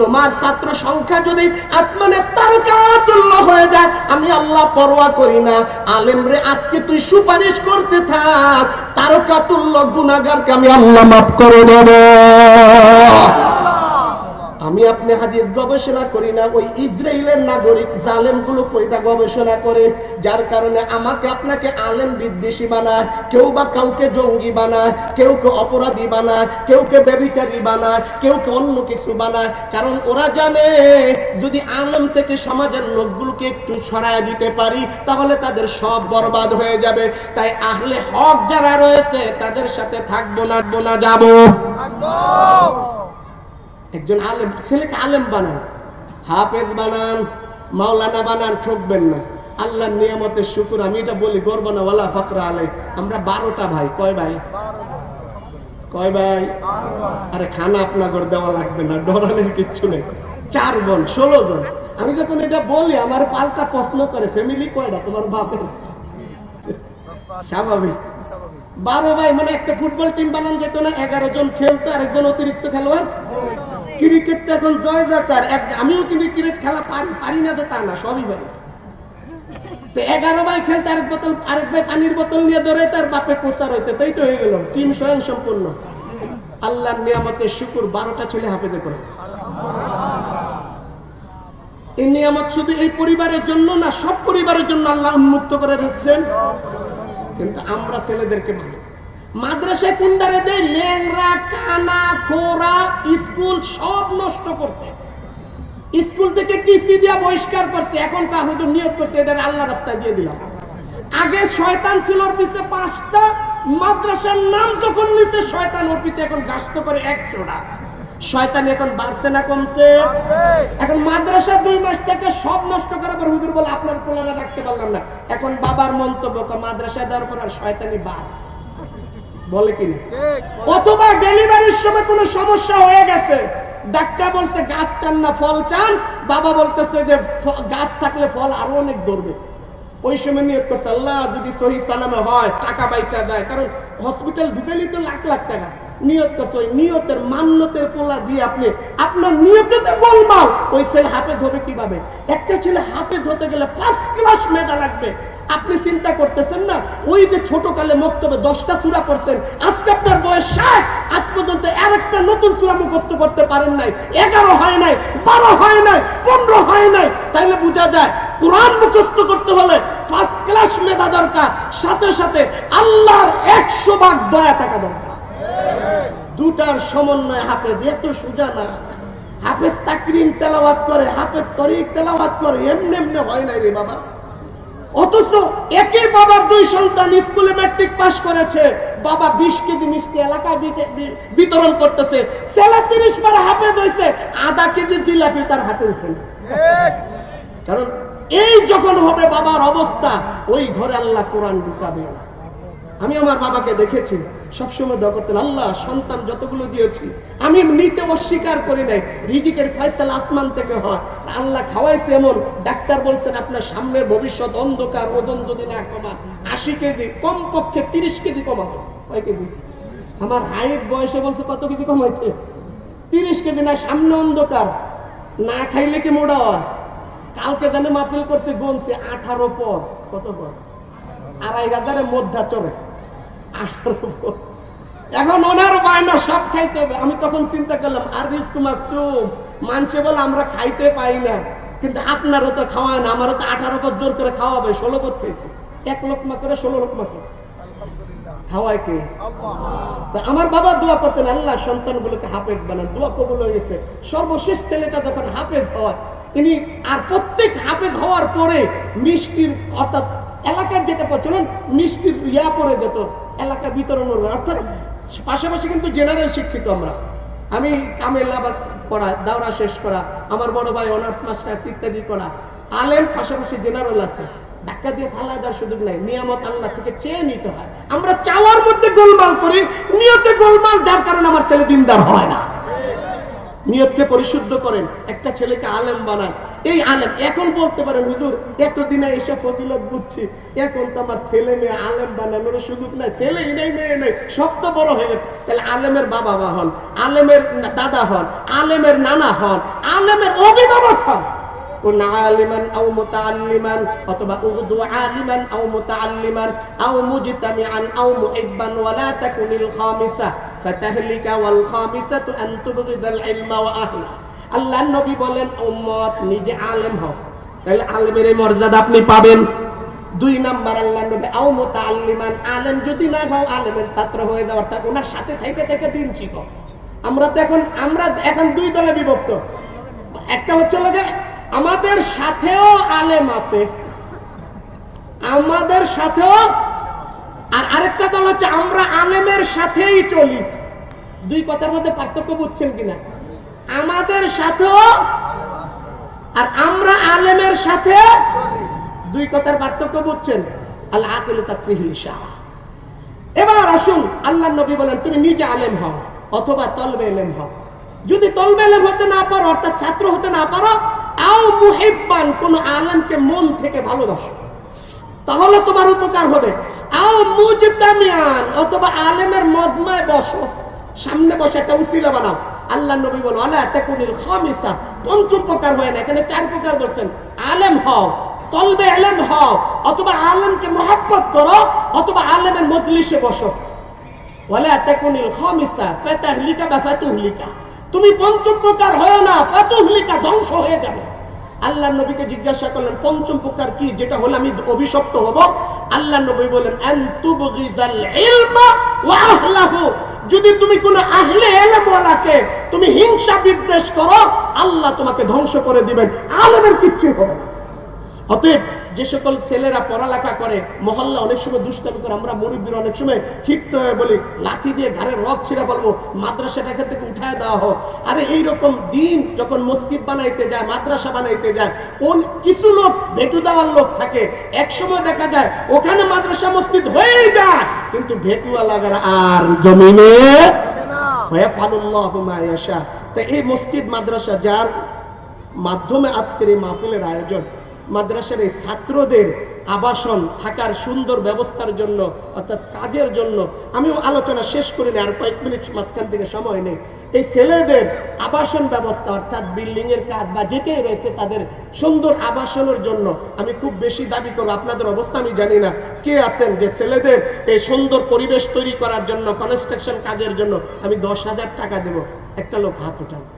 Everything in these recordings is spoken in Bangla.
তোমার ছাত্র সংখ্যা যদি আসমানের তারকা তুল্য হয়ে যায়, আমি আল্লাহ পরোয়া করি না। আলেম রে আজকে তুই সুপারিশ করতে থাক। তারকা তুল্য গুনাগারকে আমি আল্লাহ মাফ করে দেব। আমি আপনি হাদিস গবেষণা করি না, ওই ইসরায়েলের নাগরিক জালেমগুলো ওইটা গবেষণা করে, যার কারণে আমাকে আপনাকে আলেম বিদ্বেষী বানায়, কেউ বা কাউকে জঙ্গি বানায়, কেউ কে অপরাধী বানায়, কেউ কে ব্যবিচারী বানায়, কেউ কে অন্য কিছু বানায়। কারণ ওরা জানে, যদি আলেম থেকে সমাজের লোকগুলোকে একটু সরায় দিতে পারি, তাহলে তাদের সব বরবাদ হয়ে যাবে। তাই আহলে হক যারা রয়েছে, তাদের সাথে থাকব না যাব। একজন আলেম, ছেলেকে আলেম বানান, হাফেজ বানান, মাওলানা বানান, ঠকবেন না। আল্লাহর নিয়ামতের শুকুর, আমি এটা বলি গর্ব না ওয়ালা ফকরা আলাই আমরা বারোটা ভাই, কয় ভাই? কয় ভাই? আরে খানা আপনাগর দেওয়া লাগবে না, ডরানোর কিচ্ছু নেই। চার বোন, ষোলো জন। আমি যখন এটা বলি, আমার পাল্টা প্রশ্ন করে, ফ্যামিলি কয়টা? তোমার বাপের। স্বাভাবিক। বারো ভাই মানে একটা ফুটবল টিম বানান যেত না, এগারো জন খেলতো আর একজন অতিরিক্ত খেলোয়াড়। ক্রিকেট তো এখন জয় জাতার আমিও কিন্তু ক্রিকেট খেলা পারি পারি না তো না, সবই পারি। এগারো ভাই খেলতে আরেক বোতল আরেক ভাই পানির বোতল নিয়ে ধরে তার বাপে কোচার হইতে। তাই তো হয়ে গেল। টিম স্বয়ং সম্পূর্ণ আল্লাহর নিয়ামতের শুকুর বারোটা ছেলে হাফেজে করে এই নিয়ামত শুধু এই পরিবারের জন্য না, সব পরিবারের জন্য আল্লাহ উন্মুক্ত করে রেখেছেন। কিন্তু আমরা ছেলেদেরকে মানি মাদ্রাসায় কুন্ডারে দেয় ল্যাংরা কানা খোরা স্কুল সব নষ্ট করছে। স্কুল থেকে টিসি দিয়া বহিষ্কার করছে এখন কাহুদ নিয়োগ করছে এটা আল্লাহ রাস্তায় দিয়ে দিলাম। আগে শয়তান ছিল ওর পিছে পাঁচটা মাদ্রাসার নাম যখন নিচে শয়তান ওর পিছে এখন গাস্ত করে একশোটা। শয়তান এখন বাড়ছে না কমছে। এখন মাদ্রাসা দুই মাস থেকে সব নষ্ট করে আবার হুজুর বলে আপনার পোলারা রাখতে পারলাম না। এখন বাবার মন্তব্য মাদ্রাসায় দেওয়ার পর আর শয়তানি বাদ। বলে কি অথবা ডেলিভারির সময় কোনো সমস্যা হয়ে গেছে? ডাক্তার বলছে গাছ চান না ফল চান। বাবা বলতেছে যে গাছ থাকলে ফল আরও অনেক ধরবে। ওই সময় নিয়ত করছে আল্লাহ যদি সহি সালামে হয় টাকা পয়সা দেয়। কারণ হসপিটাল তো লাখ লাখ টাকা। নিয়ত করছে ওই নিয়তের মান্যতের পোলা দিয়ে আপনি আপনার নিয়তেতে গোলমাল ওই ছেলে হাফেজ হবে কীভাবে? একটা ছেলে হাফেজ হতে গেলে ফার্স্ট ক্লাস মেধা লাগবে। আপনি চিন্তা করতেছেন না? ওই যে ছোট কালে মক্তবে দশটা সুরা পড়ছেন, আজকে আপনার বয়স ষাট, আজ পর্যন্ত আর একটা নতুন সুরা মুখস্থ করতে পারেন নাই। এগারো হয় নাই, বারো হয় নাই, পনেরো হয় নাই। তাইলে বোঝা যায়, কোরআন মুখস্থ করতে হলে ফার্স্ট ক্লাস মেধা দরকার। সাথে সাথে আল্লাহর একশো ভাগ দয়া থাকা দরকার। দুটার সমন্বয় হাফেজ, এত সোজা না। হাফেজ তাকরিম তেলাওয়াত করে, হাফেজ তরিক তেলাওয়াত করে, এমনি এমনি হয় নাই রে বাবা। অথচ একে বাবার দুই সন্তান স্কুলে ম্যাট্রিক পাস করেছে। বাবা বিশ কেজি মিষ্টি এলাকায় বিতরণ করতেছে। ছেলে তিরিশ বার হাফেজ হয়েছে আধা কেজি জিলাপি তার হাতে উঠে না। কারণ এই যখন হবে বাবার অবস্থা ওই ঘরে আল্লাহ কোরআন ঢুকাবে না। আমি আমার বাবাকে দেখেছি। সবসময় দোয়া করতেন, আল্লাহ, সন্তান যতগুলো দিয়েছি, আমি নিতে অস্বীকার করি নাই, রিজিকের ফয়সালা আসমান থেকে হয়। আল্লাহ খাওয়াইছে এমন, ডাক্তার বলছেন, আপনার সামনের ভবিষ্যৎ অন্ধকার, ওজন যদি না কমা আশি কেজি, কমপক্ষে তিরিশ কেজি কমাবে। কয় কেজি? আমার হাইট, বয়সে বলছে কত কেজি কমাইছে তিরিশ কেজি না, সামনে অন্ধকার। না খাইলে কি মোড়া হয়? কালকে জানে মাহফিল করছে, গুনছে আঠারো পর কত পর আড়াই হাজারের মধ্যা পর এখন ওনার বায়না সব খাইতে হবে। আমি তখন চিন্তা করলাম আর রিস্ক মাকসুম মানুষে বলে আমরা খাইতে পাই না। কিন্তু আপনারও তো খাওয়ায় না আমারও তো আঠারো পর জোর করে খাওয়াবে ষোলো পর খেয়েছে এক লোকমা করে ষোলো লোকমা করে। খাওয়ায় কে? আমার বাবা দোয়া করতেন আল্লাহ সন্তানগুলোকে হাফেজ বানান। দোয়া কবুল হয়ে গেছে সর্বশেষ ছেলেটা যখন হাফেজ হয় তিনি আর প্রত্যেক হাফেজ হওয়ার পরে মিষ্টির অর্থাৎ এলাকার যেটা প্রচলন মিষ্টির ইয়া পরে যেত। এলাকা বিতরণ। অর্থাৎ পাশাপাশি কিন্তু জেনারেল শিক্ষিত আমরা। আমি কামেল আবার করা দাওরা শেষ করা, আমার বড় ভাই অনার্স মাস্টার্স ইত্যাদি করা। আলেম পাশাপাশি জেনারেল আছে। ধাক্কা দিয়ে ফালা দেওয়ার সুযোগ নাই। নিয়ামত আল্লাহ থেকে চেয়ে নিতে হয়। আমরা চাওয়ার মধ্যে গোলমাল করি, নিয়তে গোলমাল, যার কারণে আমার ছেলে দিনদার হয় না। নিয়তকে পরিশুদ্ধ করেন, একটা ছেলেকে আলেম বানান। এই আলেম এখন বলতে পারেন, হুজুর, এতদিনে এসব ফজিলত বুঝছি। এখন তো আমার ছেলে মেয়ে আলেম বানানোর সুযোগ নাই। ছেলে নেই, মেয়ে নেই। সব তো বড় হয়ে গেছে। তাহলে আলেমের বাবা বা হন, আলেমের দাদা হন, আলেমের নানা হন, আলেমের অভিভাবক হন। কুন আলিমান আও মুতাআল্লিমান অথবা উদু আলিমান আও মুতাআল্লিমান আও মুজতামিআন আও মুহিব্বান ওয়ালা তাকুনিল খামিসা ফাতাহলিকা ওয়াল খামিসাতু আন তুবগিদাল ইলমা ওয়া নবী বলেন, উম্মত, নিজে আলেম হও। তাহলে আলেমের মর্যাদা আপনি পাবেন। দুই নাম্বার, আল্লাহ নবী আও মুতাআল্লিমান আলেম যদি না হও, আলেমের ছাত্র হয়ে যাও, অর্থাৎ ওনার সাথে থেকে থেকে দিন শিখো। আমরা তো এখন, আমরা এখন দুই দলে বিভক্ত। একটা হচ্ছে লাগে আমাদের সাথেও আলেম আছে। আমাদের সাথেও আর আরেকটা দল হচ্ছে, আমরা আলেমের সাথেই চলি। দুই কথার মধ্যে পার্থক্য বুঝছেন কিনা? আমাদের সাথেও আর আমরা আলেমের সাথে দুই কথার পার্থক্য বুঝছেন। আল্লাহ আকিল তাকফিহিল শাহ এবার আসুন আল্লাহ নবী বলেন, তুমি নিজে আলেম হও অথবা তলবে এলেম হও। যদি তলবে এলেম হতে না পারো, অর্থাৎ ছাত্র হতে না পারো আও কোন আলেমকে মন থেকে ভালোবাসো। তাহলে তোমার উপকার হবে। আও অথবা আলেমের মজমায় বসো। সামনে বসে একটা উসিলা বানাও। আল্লাহ নবী বলো আলা তাকুনিল খামিসা পঞ্চম প্রকার হয় না, এখানে চার প্রকার বলছেন। আলেম হও তলবে আলেম হও, অথবা আলেমকে মহাব্বত করো, অথবা আলেমের মজলিসে বসো। ওয়ালা তাকুনিল খামিসা, ফাতাহলিকা বা ফাতুহলিকা তুমি পঞ্চম প্রকার হয় না ফাতুহলিকা ধ্বংস হয়ে যাবে। আল্লাহ নবীকে জিজ্ঞাসা করলেন, পঞ্চম প্রকার কি? যেটা হলে আমি অভিশপ্ত হব। আল্লাহ নবী বলেন যদি তুমি কোন আহলে ইলম ওয়ালাকে তুমি হিংসা বিদ্বেষ করো, আল্লাহ তোমাকে ধ্বংস করে দিবেন। আলেমের কিচ্ছু হবে না। অতএব যে সকল ছেলেরা পড়ালেখা করে, মহল্লা অনেক সময় দুষ্টামি করে, আমরা মুরব্বীর অনেক সময় ক্ষিপ্ত হয়ে বলি লাঠি দিয়ে ঘাড়ের রক ছিঁড়ে বলব এখান থেকে উঠায় দেওয়া হোক। আরে এইরকম দিন যখন মসজিদ বানাইতে যায়, মাদ্রাসা বানাইতে যায়, কোন কিছু লোক ভেটু দেওয়ার লোক থাকে। এক সময় দেখা যায়, ওখানে মাদ্রাসা মসজিদ হয়েই যায়, কিন্তু ভেটুয়ালাগার আর জমিনে হয়ে এই মসজিদ মাদ্রাসা, যার মাধ্যমে আজকের এই মাহফিলের আয়োজন মাদ্রাসার এই ছাত্রদের আবাসন থাকার সুন্দর ব্যবস্থার জন্য, অর্থাৎ কাজের জন্য, আমিও আলোচনা শেষ করিনি আর কয়েক মিনিট মাঝখান থেকে সময় নেই। এই ছেলেদের আবাসন ব্যবস্থা, অর্থাৎ বিল্ডিং এর কাজ বা যেটাই রয়েছে তাদের সুন্দর আবাসনের জন্য আমি খুব বেশি দাবি করব। আপনাদের অবস্থা আমি জানি না। কে আছেন যে ছেলেদের এই সুন্দর পরিবেশ তৈরি করার জন্য কনস্ট্রাকশন কাজের জন্য আমি দশ হাজার টাকা দেব? একটা লোক হাত উঠান।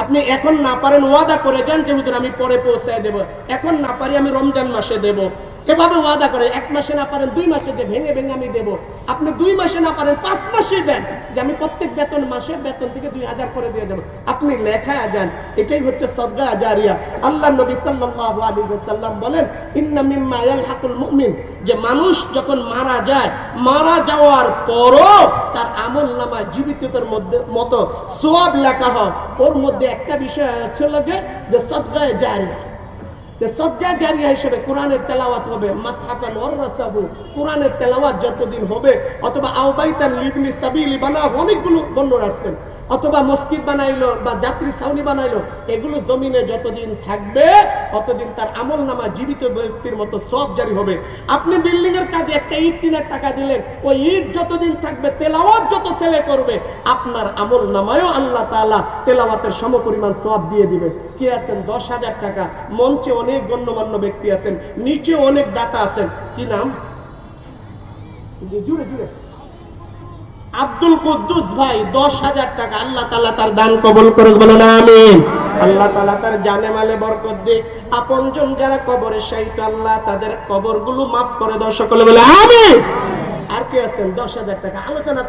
আপনি এখন না পারেন ওয়াদা করেছেন যে আমি পরে পৌঁছায় দেব। এখন না পারি আমি রমজান মাসে দেব। এভাবে ওয়াদা করে? এক মাসে না পারেন, দুই মাসে দিয়ে ভেঙে ভেঙে আমি দেব। আপনি দুই মাসে না পারেন, পাঁচ মাসে দেন। যে আমি প্রত্যেক বেতন, মাসের বেতন থেকে দুই হাজার করে দিয়ে যাব। আপনি লেখায় যান। এটাই হচ্ছে সদগা জারিয়া। আল্লাহ নবী সাল্লাল্লাহু আলাইহি ওয়াসাল্লাম বলেন, ইন্না মিম্মা ইয়ালহাকুল মুমিন। যে মানুষ যখন মারা যায়, মারা যাওয়ার পরও তার আমল নামায় জীবিতদের মধ্যে মতো সোয়াব লেখা হয়। ওর মধ্যে একটা বিষয় আছে লাগে যে সদগায় জারিয়া। যে সজ্জা জারিয়া হিসেবে কোরআনের তেলাওয়াত হবে মাসহাফান ওয়াররাসাহু কোরআনের তেলাওয়াত যতদিন হবে, অথবা আওবাইতান লিবনি সাবিলি বানা অনেকগুলো বর্ণনা আসছেন অথবা মসজিদ বানাইলো বা যাত্রী ছাউনি বানাইলো, এগুলো জমিনে যতদিন থাকবে, ততদিন তার আমল নামা জীবিত ব্যক্তির মতো সব জারি হবে। আপনি বিল্ডিং এর কাজে একটা ইট টিনের টাকা দিলেন, ওই ইট যতদিন থাকবে, তেলাওয়াত যত ছেলে করবে, আপনার আমল নামায়ও আল্লাহ তাআলা তেলাওয়াতের সমপরিমাণ সব দিয়ে দিবে। কে আছেন? দশ হাজার টাকা। মঞ্চে অনেক গণ্যমান্য ব্যক্তি আছেন, নিচে অনেক দাতা আছেন। কি নাম? জুড়ে জুড়ে। আব্দুল কুদ্দুস ভাই, দশ হাজার টাকা। আল্লাহ তালা তার দান কবল করে বলো না আমি আল্লাহ তালা তার জানে মালে বরকত দিক। আপনজন যারা কবরে শাহিত আল্লাহ তাদের কবরগুলো মাফ করে দর্শক সকলে বলে আমি আর কে আছেন? দশ হাজার টাকা। আলোচনা